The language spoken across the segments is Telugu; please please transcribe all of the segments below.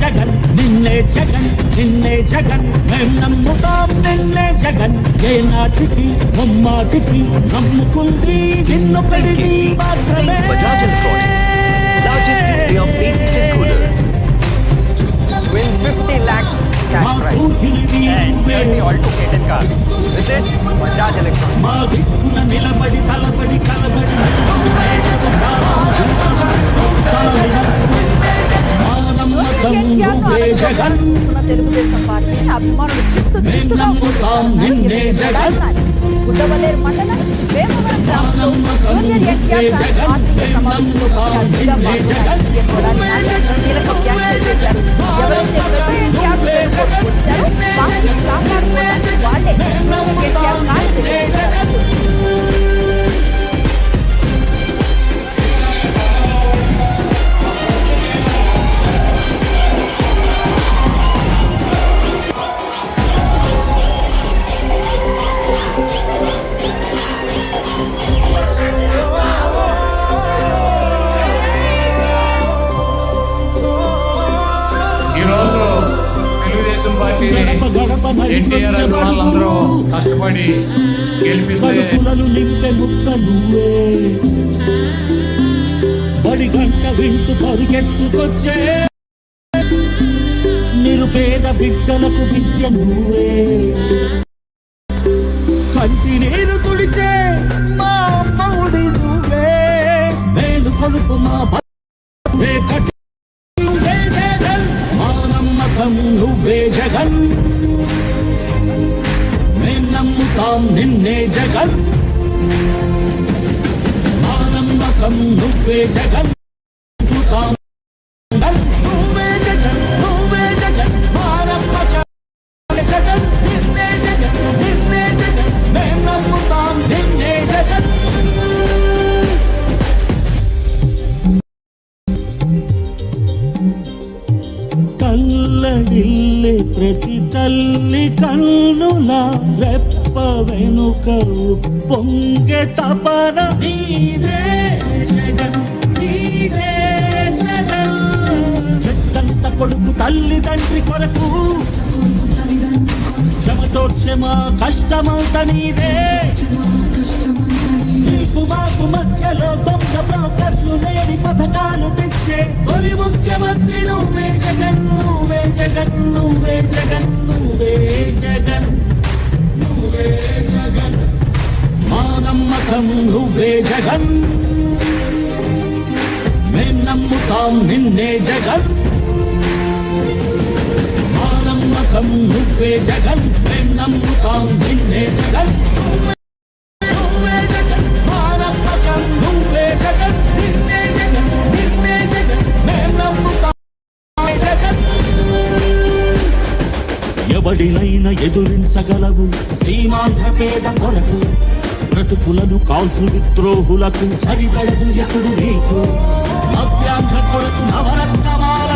జగన్ నిన్నే జగన్ నిన్నే జగన్ మేం నమ్ముతాం నిన్నే జగన్ ఏ నాటికి ముమ్మాటికి నమ్ముకుంది నిన్ను పెరిగి మాత్రమే Bajaj Electronics, largest display of ACs and coolers. win 50 lakhs మా cash prize సూర్యునివి and నువ్వే 30 altocated cars. Visit Bajaj Electronics. మా దిక్కున నిలబడి తలబడి కలబడి జగన్ మన తెలుగుదేశం పార్టీని అభిమానులు చిత్తు చిత్తుగా. గుడ్డవల్లేరు మండలం వేమవరం గ్రామంలో జూనియర్ ఎన్టీఆర్ ఆత్మీయ సమావేశంలో కీలక వ్యాఖ్యలు చేశారు. ఎవరైతే ఎన్టీఆర్ ఎన్టీఆర్ కష్టపడి గెలిపిస్తే నింపే నువ్వే బడి గంట వింటూ పరిగెత్తుకొచ్చే నిరుపేద బిడ్డలకు విద్య నువ్వే కంటి నీరు తుడిచే మా అమ్మవుడి నువ్వే. మేలు కొలుపు మా భే కట్టి నువ్వే జగన్. మా నమ్మకం నువ్వే జగన్. కన్నుల రెప్ప వెనుక పొంగె తపన. నీదే జగన్ నీదే జగన్. చెట్టంత కొడుకు తల్లి తండ్రి కొరకు. క్షమతోక్షమ కష్టమంత నీదే. నీకు మాకు మధ్యలో దొంగ బ్రోకర్లు లేని పథకాలు తెచ్చే తొలి ముఖ్యమంత్రి నువ్వే జగన్ నువ్వే జగన్ నువ్వే జగన్ నువ్వే జగన్ నువ్వే జగన్. మా నమ్మకం నువ్వే జగన్. మేం నమ్ముతాం నిన్నే జగన్. మా నమ్మకం నువ్వే జగన్. మేం నమ్ముతాం నిన్నే జగన్. ఎవడినైనా ఎదురించగలవు. సీమాంధ్ర పేద కొరకు బ్రతుకులను కాల్చు విద్రోహులకు సరిపడదు ఎప్పుడు నీకు. నవ్యాంధ్ర కొరకు నవరత్నమాల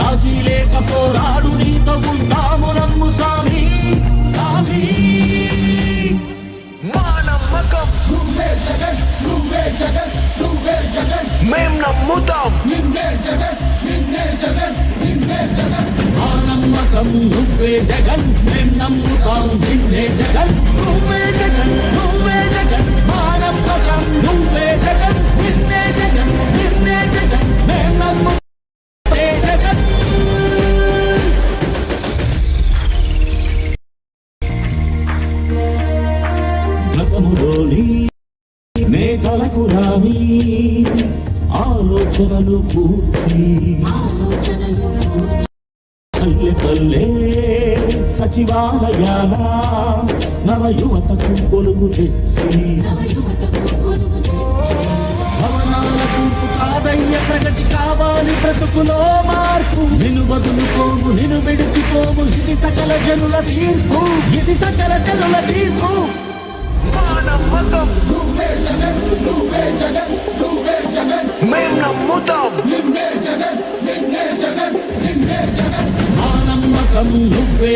రాజీ లేక పోరాడు నీతో ఉంటాము నమ్ము సామి సామి మా నమ్మకం మేం నమ్ముతాం. మా నమ్మకం నువ్వే జగన్ మేం నమ్ముతాం నిన్నే జగన్. నువ్వే జగన్ నువ్వే జగన్. మా నమ్మకం నువ్వే జగన్ నిన్నే జగన్ నిన్నే జగన్. మేం నమ్ము జగన్. గతములోని మేఘలకు రాని ఆలోచనలు కూర్చి సచివాలయాల నవ యువతకు కొలువు తెచ్చి. భవనాల కాదయ్య ప్రగతి కావాలి బ్రతుకులో మార్పు. నిన్ను ప్రభువు ఇది సకల జనుల తీర్పు. ఇది సకల జనుల తీర్పు. మేము నమ్ముతాం. నిన్నే నమ్మకం నువ్వే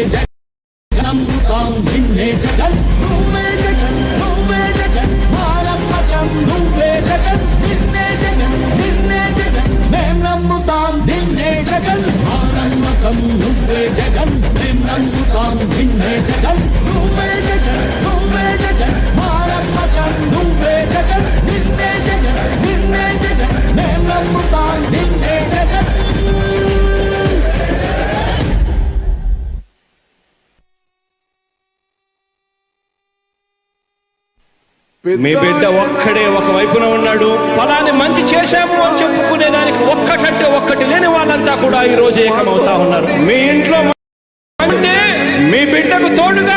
మీ బిడ్డ ఒక్కడే ఒక వైపున ఉన్నాడు. ఫలాన్ని మంచి చేశాము అని చెప్పుకునే దానికి ఒక్కటంటే ఒక్కటి లేని వాళ్ళంతా కూడా ఈ రోజు ఏకమవుతా ఉన్నారు. మీ ఇంట్లో అంటే మీ బిడ్డకు తోడుగా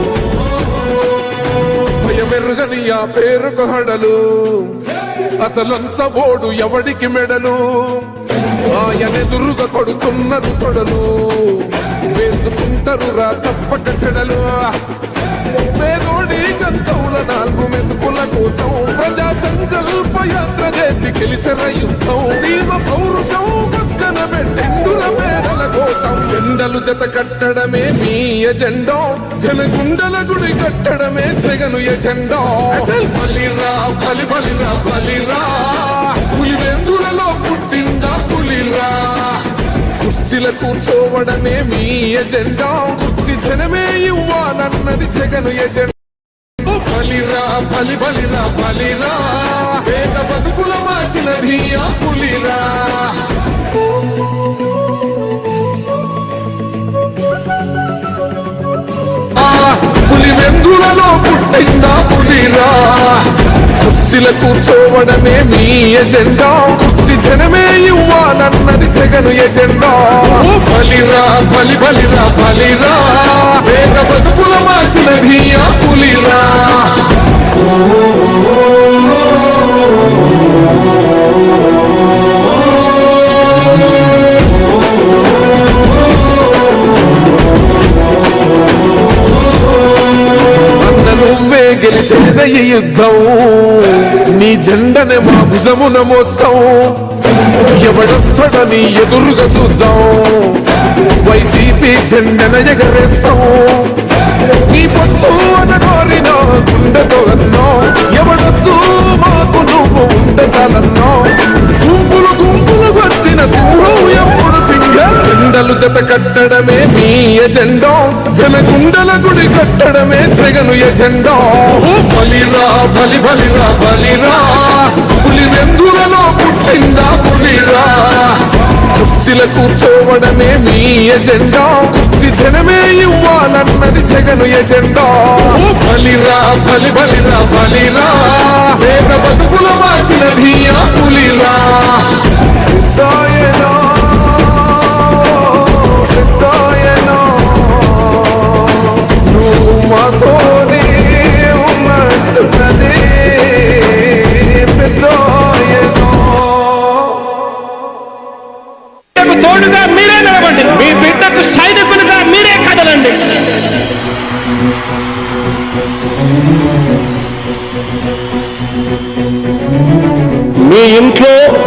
భయమెరుగని ఆ పేరుకు హడలు. అసలంచబోడు ఎవడికి మెడలు? ఆయనెదురుగా కొడుతున్నారు తొడలు. వేసుకుంటారు రా తప్పక చెడలు. పేదోడి కంచౌల నాలుగు మెతుకుల కోసం ప్రజా సంకల్ప యాత్ర చేసి గెలిసిన యుద్ధం సీమ పౌరుషం పక్కన పెట్టిండుల పేదల కోసం జెండలు జత కట్టడమే మీ ఎజెండో జనగుండల గుడి కట్టడమే జగను ఎజెండో బలిరా బలి బలిరా బలిరా. కుర్చీల కూర్చోవడమే మీ ఎజెండా. కుర్చీ జనమే ఇవ్వాలన్నది జగను ఎజెండా. బలిరా బలి బలిరా బలిరా. పేద బతుకుల మార్చినది ఆ పులిరా. పులి వెందులలో పుట్టిందా పులిరా? కుర్చీల కూర్చోవడమే మీ ఎజెండా. జనమే ఇవ్వాలన్నది జగను ఎజెండా. బలిరా బలి బలిరా బలిరా వేద బతుకుల మార్చినది ఆ పులిరా. అన్న నువ్వే గెలిచేద యుద్ధం. నీ జెండనే మా భుజమున మోస్తావు ఎవడొస్తాడని ఎదురుగా చూద్దాం. వైసీపీ జెండన ఎగరేస్తాం నీ పొత్తు అన కోరిన గుండెతో అన్నో. ఎవడొద్దు మాకు నువ్వు ఉండచాలన్నో. గుంపులు గుంపులు వచ్చిన దూరం ఎప్పుడు సింగ జెండలు జత కట్టడమే మీ ఎజెండా. జనగుండల గుడి కట్టడమే జగను ఎజెండా. బలిరా బలి బలిరా బలిరా. పులి వెందులలో పుట్టిందా పులిరా. కుర్చీల కూర్చోవడమే మీ ఎజెండా. కుర్చీ జనమే ఇవ్వాలన్నది జగను ఎజెండా. బలిరా బలి బలిరా బలి.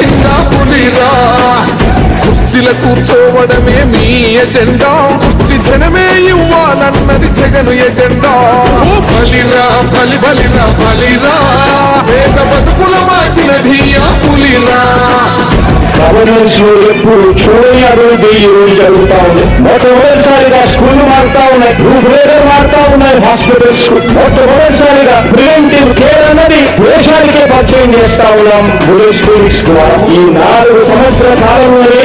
పుట్టిందా పులిరా. కుర్చీల కూర్చోవడమే మీ ఎజెండా. కుర్చీ జనమే ఇవ్వాలన్నది జగను ఎజెండా. బలిరా బలి బలిరా బలిరా. పేద బతుకుల మార్చిన ఆ పులిరా. గవర్నెన్స్లో ఎప్పుడు చూడని అభివృద్ధి ఈ జరుగుతా ఉంది మొట్టమొదటిసారిగా స్కూల్ మారుతా ఉన్నాయి రూఫ్ రేడర్ మారుతా ఉన్నాయి హాస్పిటల్స్ మొట్టమొదటిసారిగా ప్రివెంటివ్ కేర్ అన్నది దేశానికే పరిచయం చేస్తా ఉన్నాం. బుల్లెట్ స్కూల్స్ ద్వారా ఈ నాలుగు సంవత్సరాల కాలంలోనే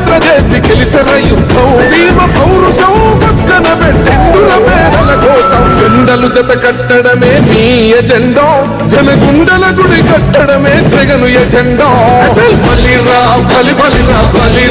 చేసి గెలిచిన యుద్ధం భీమ పౌరుషం పక్కన పెట్టిండుల మేడల కోసం జెండలు జత కట్టడమే మీ ఎజెండా. జనగుండల గుడి కట్టడమే జగను ఎజెండా. అసలు బలిరా బలి బలిరా బలిరా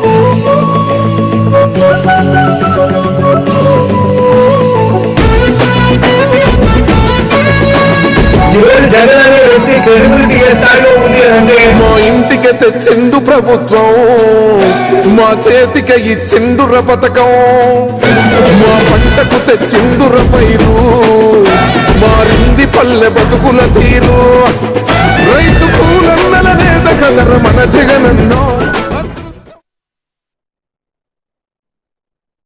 మా ఇంటికి తెచ్చిండు ప్రభుత్వం మా చేతికి ఇచ్చిండుర పథకం మా పంటకు తెచ్చిండుర పైరు మారింది పల్లె బతుకుల తీరు. రైతు కూలన్నల నేత కదర మన జగనన్నో.